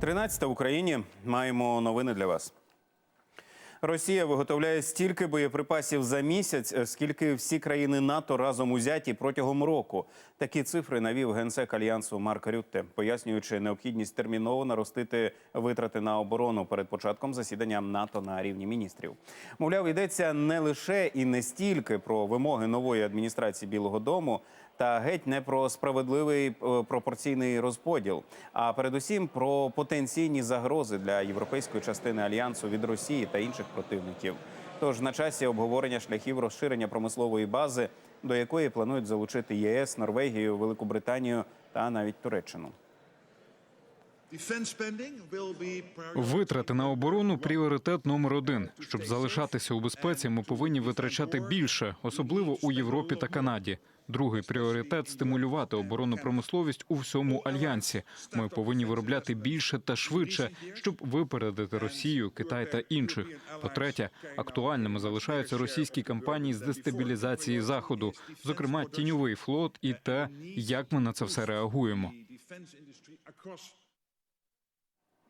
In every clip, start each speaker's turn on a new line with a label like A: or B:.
A: 13 в Україні маємо новини для вас. Росія виготовляє стільки боєприпасів за місяць, е, скільки всі країни НАТО разом узяті протягом року. Такі цифри навів генсек альянсу Марк Рютте, пояснюючи необхідність терміново наростити витрати на оборону перед початком засідання НАТО на рівні міністрів. Мовляв, йдеться не лише і не стільки про вимоги нової адміністрації Білого Дому. Та геть не про справедливий е, пропорційний розподіл, а передусім про потенційні загрози для європейської частини альянсу від Росії та інших противників. Тож на часі обговорення шляхів розширення промислової бази, до якої планують залучити ЄС, Норвегію, Велику Британію та навіть Туреччину.
B: Витрати на оборону пріоритет номер один. Щоб залишатися у безпеці, ми повинні витрачати більше, особливо у Європі та Канаді. Другий пріоритет стимулювати оборонну промисловість у всьому альянсі. Ми повинні виробляти більше та швидше, щоб випередити Росію, Китай та інших. По-третє, актуальними залишаються російські кампанії з дестабілізації заходу, зокрема тіньовий флот, і те, як ми на це все реагуємо.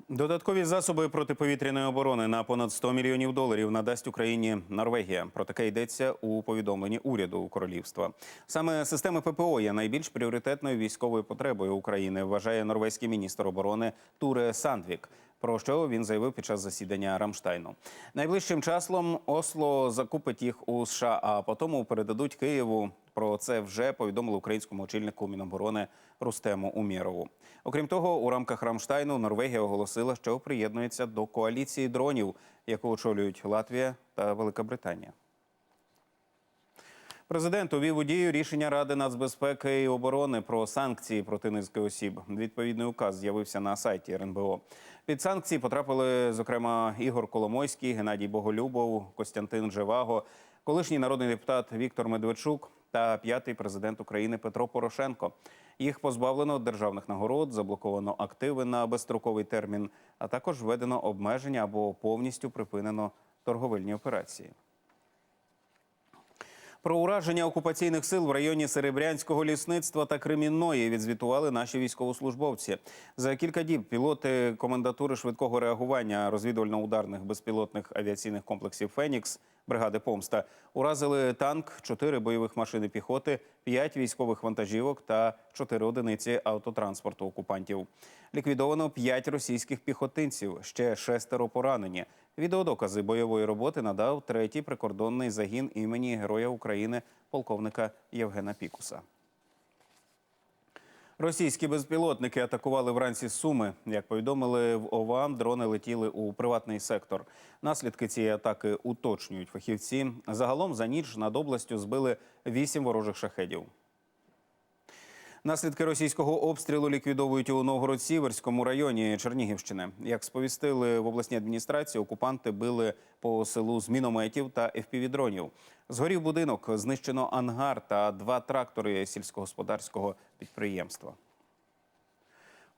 A: Додаткові засоби протиповітряної оборони на понад 100 мільйонів доларів надасть Україні Норвегія. Про таке йдеться у повідомленні уряду королівства. Саме системи ППО є найбільш пріоритетною військовою потребою України. Вважає норвезький міністр оборони Туре Сандвік. Про що він заявив під час засідання Рамштайну. Найближчим часом Осло закупить їх у США, а потім передадуть Києву. Про це вже повідомили українському очільнику Міноборони Рустему Умєрову. Окрім того, у рамках Рамштайну Норвегія оголосила, що приєднується до коаліції дронів, яку очолюють Латвія та Велика Британія. Президент увів у дію рішення Ради нацбезпеки і оборони про санкції проти низки осіб. Відповідний указ з'явився на сайті РНБО. Під санкції потрапили, зокрема, Ігор Коломойський, Геннадій Боголюбов, Костянтин Живаго, колишній народний депутат Віктор Медведчук та п'ятий президент України Петро Порошенко. Їх позбавлено державних нагород, заблоковано активи на безстроковий термін, а також введено обмеження або повністю припинено торговельні операції. Про ураження окупаційних сил в районі Серебрянського лісництва та Кремінної відзвітували наші військовослужбовці. За кілька діб пілоти комендатури швидкого реагування розвідувально-ударних безпілотних авіаційних комплексів Фенікс бригади Помста уразили танк, чотири бойових машини піхоти, п'ять військових вантажівок та чотири одиниці автотранспорту окупантів. Ліквідовано п'ять російських піхотинців, ще шестеро поранені. Відеодокази бойової роботи надав третій прикордонний загін імені Героя України полковника Євгена Пікуса. Російські безпілотники атакували вранці Суми. Як повідомили в ОВА, дрони летіли у приватний сектор. Наслідки цієї атаки уточнюють фахівці. Загалом за ніч над областю збили вісім ворожих шахедів. Наслідки російського обстрілу ліквідовують у Новгород-Сіверському районі Чернігівщини. Як сповістили в обласній адміністрації, окупанти били по селу з мінометів та FPV-дронів. Згорів будинок, знищено ангар та два трактори сільськогосподарського підприємства.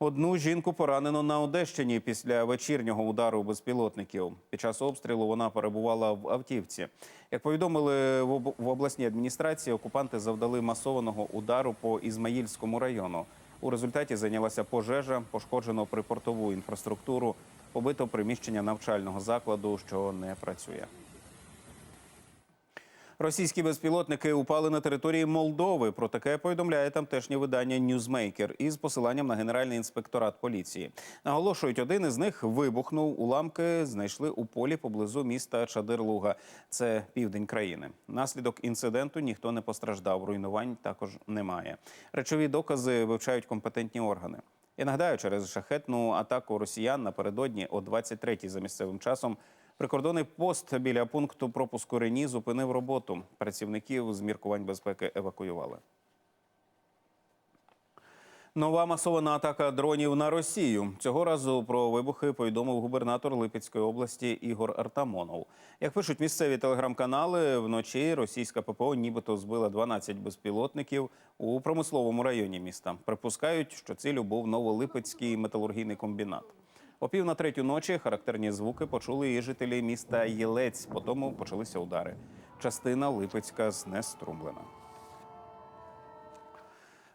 A: Одну жінку поранено на Одещині після вечірнього удару безпілотників. Під час обстрілу вона перебувала в автівці. Як повідомили в обласній адміністрації, окупанти завдали масованого удару по Ізмаїльському району. У результаті зайнялася пожежа, пошкоджено припортову інфраструктуру, побито приміщення навчального закладу, що не працює. Російські безпілотники упали на території Молдови. Про таке повідомляє тамтешнє видання Ньюзмейкер із посиланням на генеральний інспекторат поліції. Наголошують, один із них вибухнув. Уламки знайшли у полі поблизу міста Чадирлуга. Це південь країни. Наслідок інциденту ніхто не постраждав. Руйнувань також немає. Речові докази вивчають компетентні органи. Я нагадаю, через шахетну атаку росіян напередодні о 23-й за місцевим часом Прикордонний пост біля пункту пропуску Рені зупинив роботу. Працівників з міркувань безпеки евакуювали. Нова масована атака дронів на Росію. Цього разу про вибухи повідомив губернатор Липецької області Ігор Артамонов. Як пишуть місцеві телеграм-канали, вночі російська ППО нібито збила 12 безпілотників у промисловому районі міста. Припускають, що цілю був Новолипецький металургійний комбінат. О пів на третю ночі характерні звуки почули і жителі міста Єлець. Потім почалися удари. Частина Липецька знеструмлена.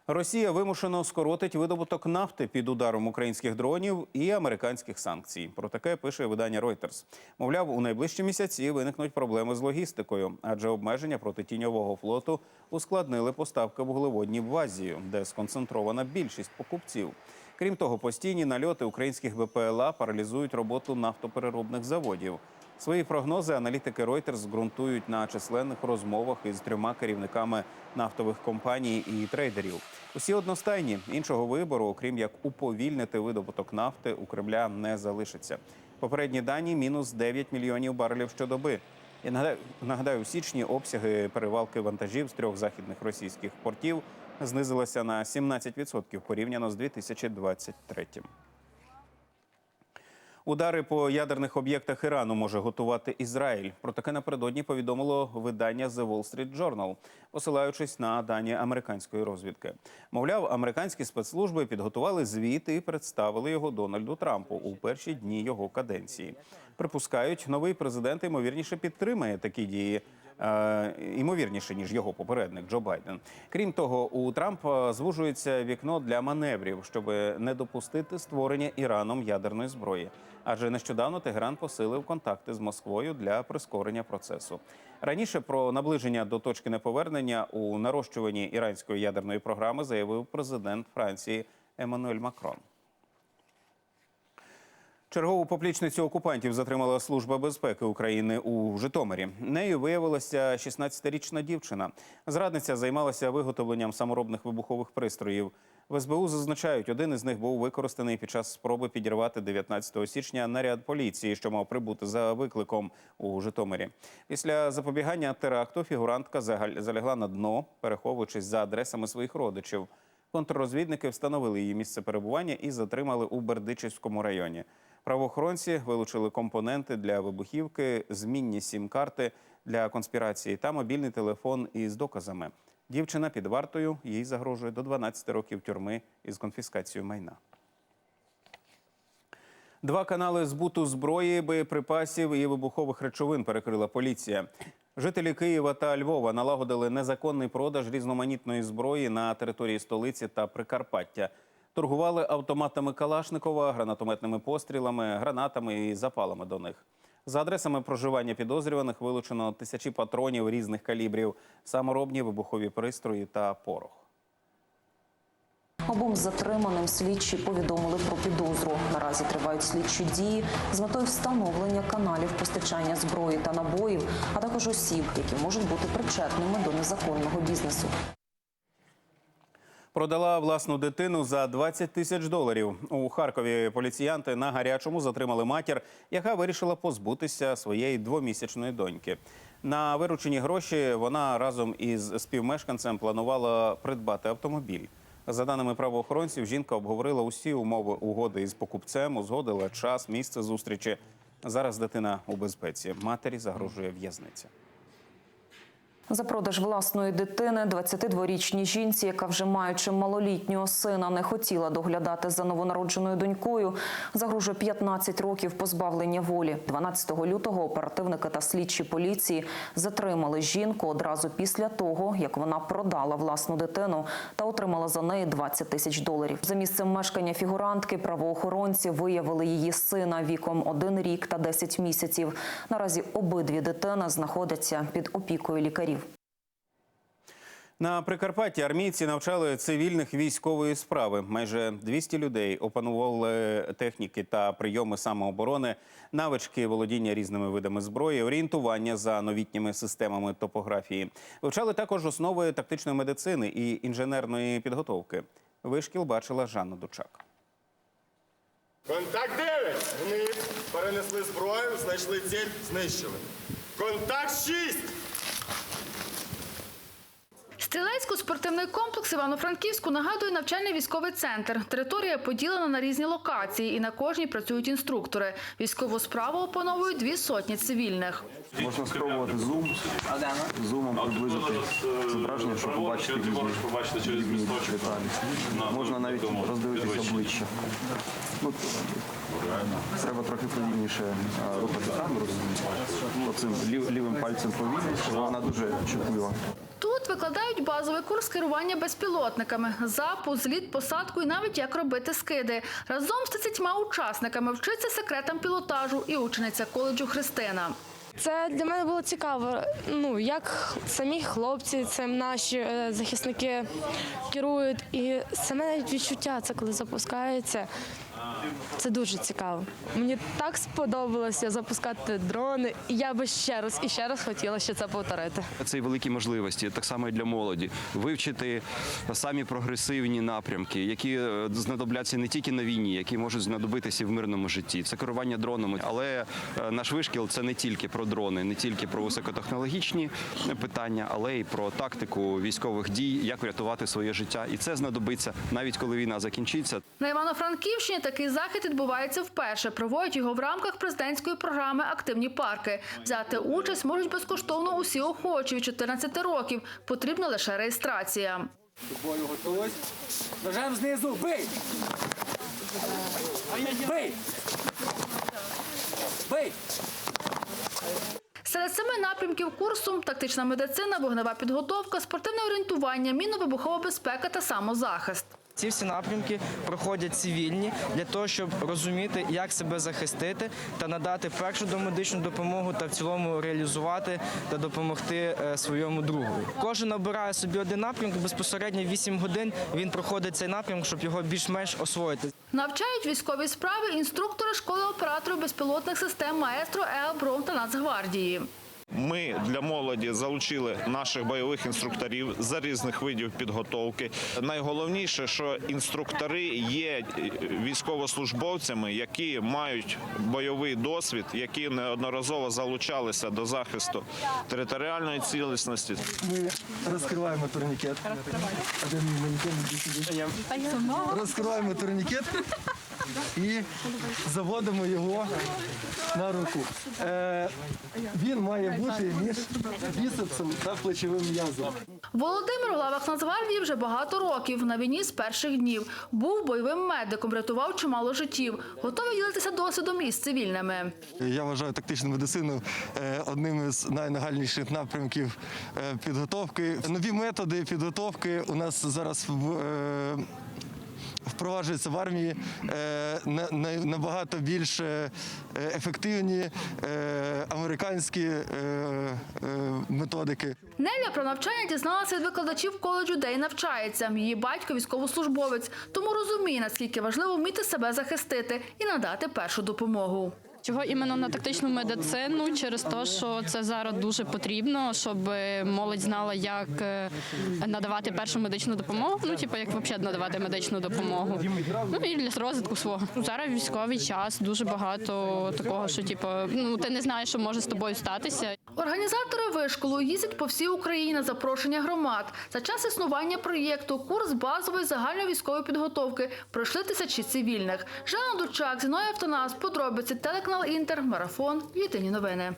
A: Росія вимушено скоротить видобуток нафти під ударом українських дронів і американських санкцій. Про таке пише видання Reuters. Мовляв, у найближчі місяці виникнуть проблеми з логістикою, адже обмеження проти тіньового флоту ускладнили поставки вуглеводнів в Азію, де сконцентрована більшість покупців. Крім того, постійні нальоти українських БПЛА паралізують роботу нафтопереробних заводів. Свої прогнози аналітики Reuters ґрунтують на численних розмовах із трьома керівниками нафтових компаній і трейдерів. Усі одностайні іншого вибору, окрім як уповільнити видобуток нафти, у Кремля не залишиться. Попередні дані мінус 9 мільйонів барелів щодоби. І нагадаю, нагадаю, у січні обсяги перевалки вантажів з трьох західних російських портів знизилися на 17% порівняно з 2023. Удари по ядерних об'єктах Ірану може готувати Ізраїль. Про таке напередодні повідомило видання The Wall Street Journal, посилаючись на дані американської розвідки. Мовляв, американські спецслужби підготували звіт і представили його Дональду Трампу у перші дні його каденції. Припускають, новий президент ймовірніше підтримає такі дії. Е, Ймовірніше ніж його попередник Джо Байден. Крім того, у Трампа звужується вікно для маневрів, щоб не допустити створення Іраном ядерної зброї. Адже нещодавно Тегеран посилив контакти з Москвою для прискорення процесу. Раніше про наближення до точки неповернення у нарощуванні іранської ядерної програми заявив президент Франції Еммануель Макрон. Чергову поплічницю окупантів затримала Служба безпеки України у Житомирі. Нею виявилася 16-річна дівчина. Зрадниця займалася виготовленням саморобних вибухових пристроїв. В СБУ зазначають, один із них був використаний під час спроби підірвати 19 січня наряд поліції, що мав прибути за викликом у Житомирі. Після запобігання теракту фігурантка залягла на дно, переховуючись за адресами своїх родичів. Контррозвідники встановили її місце перебування і затримали у Бердичівському районі. Правоохоронці вилучили компоненти для вибухівки, змінні сім-карти для конспірації та мобільний телефон із доказами. Дівчина під вартою їй загрожує до 12 років тюрми із конфіскацією майна. Два канали збуту зброї, боєприпасів і вибухових речовин перекрила поліція. Жителі Києва та Львова налагодили незаконний продаж різноманітної зброї на території столиці та Прикарпаття. Торгували автоматами Калашникова, гранатометними пострілами, гранатами і запалами до них. За адресами проживання підозрюваних вилучено тисячі патронів різних калібрів, саморобні вибухові пристрої та порох.
C: Обом затриманим слідчі повідомили про підозру. Наразі тривають слідчі дії з метою встановлення каналів постачання зброї та набоїв, а також осіб, які можуть бути причетними до незаконного бізнесу.
A: Продала власну дитину за 20 тисяч доларів. У Харкові поліціянти на гарячому затримали матір, яка вирішила позбутися своєї двомісячної доньки. На виручені гроші вона разом із співмешканцем планувала придбати автомобіль. За даними правоохоронців, жінка обговорила усі умови угоди із покупцем, узгодила час, місце зустрічі. Зараз дитина у безпеці. Матері загрожує в'язниця.
C: За продаж власної дитини 22-річній жінці, яка вже маючи малолітнього сина, не хотіла доглядати за новонародженою донькою, загрожує 15 років позбавлення волі. 12 лютого оперативники та слідчі поліції затримали жінку одразу після того, як вона продала власну дитину та отримала за неї 20 тисяч доларів. За місцем мешкання фігурантки правоохоронці виявили її сина віком 1 рік та 10 місяців. Наразі обидві дитини знаходяться під опікою лікарів.
A: На Прикарпатті армійці навчали цивільних військової справи. Майже 200 людей опанували техніки та прийоми самооборони, навички володіння різними видами зброї, орієнтування за новітніми системами топографії. Вивчали також основи тактичної медицини і інженерної підготовки. Вишкіл бачила Жанна Дучак.
D: Контакт 9. Вниз. Перенесли зброю, знайшли ціль, знищили. Контакт 6.
E: Стрілецько-спортивний комплекс Івано-Франківську нагадує навчальний військовий центр. Територія поділена на різні локації, і на кожній працюють інструктори. Військову справу опановують дві сотні цивільних.
F: Можна спробувати зум, зумом приблизити зображення, щоб побачити різні різні деталі. Можна навіть роздивитися обличчя. Ну, треба трохи повільніше рухати камеру. Оцим лів- лівим пальцем повільно, щоб вона дуже чутлива.
E: Тут викладають базовий курс керування безпілотниками, запуск, зліт, посадку і навіть як робити скиди. Разом з 30 учасниками вчиться секретам пілотажу і учениця коледжу Христина.
G: Це для мене було цікаво. Ну як самі хлопці, це наші е, захисники керують, і саме навіть відчуття, це коли запускається. Це дуже цікаво. Мені так сподобалося запускати дрони, і я би ще раз і ще раз хотіла ще це повторити.
F: Це і великі можливості, так само і для молоді. Вивчити самі прогресивні напрямки, які е, знадобляться не тільки на війні, які можуть знадобитися і в мирному житті. Це керування дронами. Але е, наш вишкіл це не тільки про дрони, не тільки про високотехнологічні питання, але й про тактику військових дій, як врятувати своє життя. І це знадобиться навіть коли війна закінчиться.
E: На Івано-Франківщині такий захід відбувається вперше. Проводять його в рамках президентської програми Активні парки. Взяти участь можуть безкоштовно усі охочі від 14 років. Потрібна лише реєстрація.
H: Бою готовий. Нажав знизу. Бий! Бий! Бий!
E: Серед семи напрямків курсу тактична медицина, вогнева підготовка, спортивне орієнтування, мінно-вибухова безпека та самозахист.
I: Ці всі напрямки проходять цивільні для того, щоб розуміти, як себе захистити та надати першу домедичну допомогу та в цілому реалізувати та допомогти е, своєму другу. Кожен обирає собі один напрямок. Безпосередньо 8 годин він проходить цей напрямок, щоб його більш-менш освоїти.
E: Навчають військові справи інструктори школи операторів безпілотних систем маестро Еобром та Нацгвардії.
J: Ми для молоді залучили наших бойових інструкторів за різних видів підготовки. Найголовніше, що інструктори є військовослужбовцями, які мають бойовий досвід, які неодноразово залучалися до захисту територіальної цілісності.
K: Ми розкриваємо турнікет. Розкриваємо турнікет і заводимо його на руку. Е, він має бути між біцепсом та плечовим м'язом.
E: Володимир в лавах Нацгвардії вже багато років. На війні з перших днів. Був бойовим медиком, рятував чимало життів. Готовий ділитися досвідом із цивільними.
K: Я вважаю тактичну медицину е, одним із найнагальніших напрямків е, підготовки. Нові методи підготовки у нас зараз в. Впроваджуються в армії е, на- на- набагато більш е, ефективні е, американські методики.
E: Неля про навчання дізналася від викладачів коледжу, де й навчається. Її батько військовослужбовець, тому розуміє, наскільки важливо вміти себе захистити і надати першу допомогу.
G: Чого іменно на тактичну медицину? Через те, що це зараз дуже потрібно, щоб молодь знала, як е, надавати першу медичну допомогу. Ну, типу, як взагалі надавати медичну допомогу. Ну і для розвитку свого. Зараз військовий час дуже багато такого, що типу, ну ти не знаєш, що може з тобою статися.
E: Організатори вишколу їздять по всій Україні на запрошення громад. За час існування проєкту курс базової загальновійськової підготовки пройшли тисячі цивільних. Жанна Дурчак, Зіноя Автонас, подробиці, телеканал Інтер, Марафон, Єдині новини.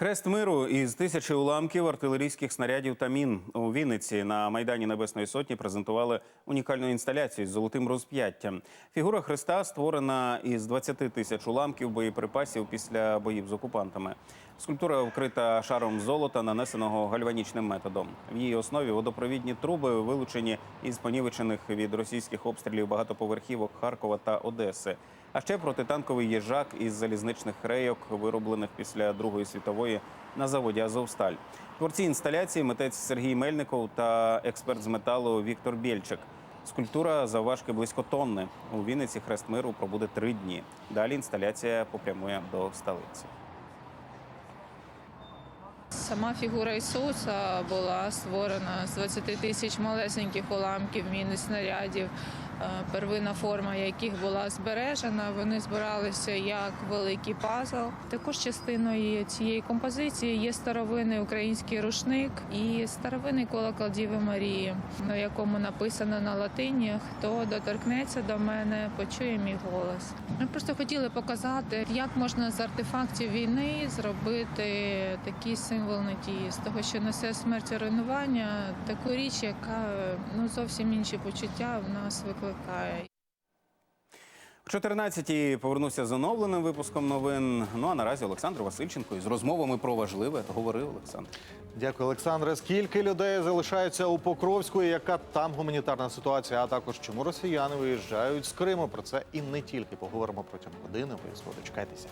A: Хрест миру із тисячі уламків артилерійських снарядів та мін у Вінниці на майдані Небесної Сотні презентували унікальну інсталяцію з золотим розп'яттям. Фігура хреста створена із 20 тисяч уламків боєприпасів після боїв з окупантами. Скульптура вкрита шаром золота, нанесеного гальванічним методом. В її основі водопровідні труби, вилучені із понівечених від російських обстрілів багатоповерхівок Харкова та Одеси. А ще протитанковий їжак із залізничних рейок, вироблених після Другої світової на заводі Азовсталь. Творці інсталяції митець Сергій Мельников та експерт з металу Віктор Бєльчик. Скульптура завважки близько тонни. У Вінниці хрест миру пробуде три дні. Далі інсталяція попрямує до столиці.
L: Сама фігура Ісуса була створена з 20 тисяч малесеньких уламків, міни снарядів, первинна форма яких була збережена. Вони збиралися як великий пазл. Також частиною цієї композиції є старовинний український рушник і старовинний колокол Діви Марії, на якому написано на латині Хто доторкнеться до мене, почує мій голос. Ми просто хотіли показати, як можна з артефактів війни зробити такий символ надії, з того, що несе смерть руйнування, таку річ, яка ну зовсім інші почуття в нас викликає.
A: В 14-й повернуся з оновленим випуском новин. Ну а наразі Олександр Васильченко із розмовами про важливе говорив Олександр.
M: Дякую, Олександре. Скільки людей залишається у Покровську? і Яка там гуманітарна ситуація? А також чому росіяни виїжджають з Криму? Про це і не тільки поговоримо протягом години. Обов'язково дочекайтеся.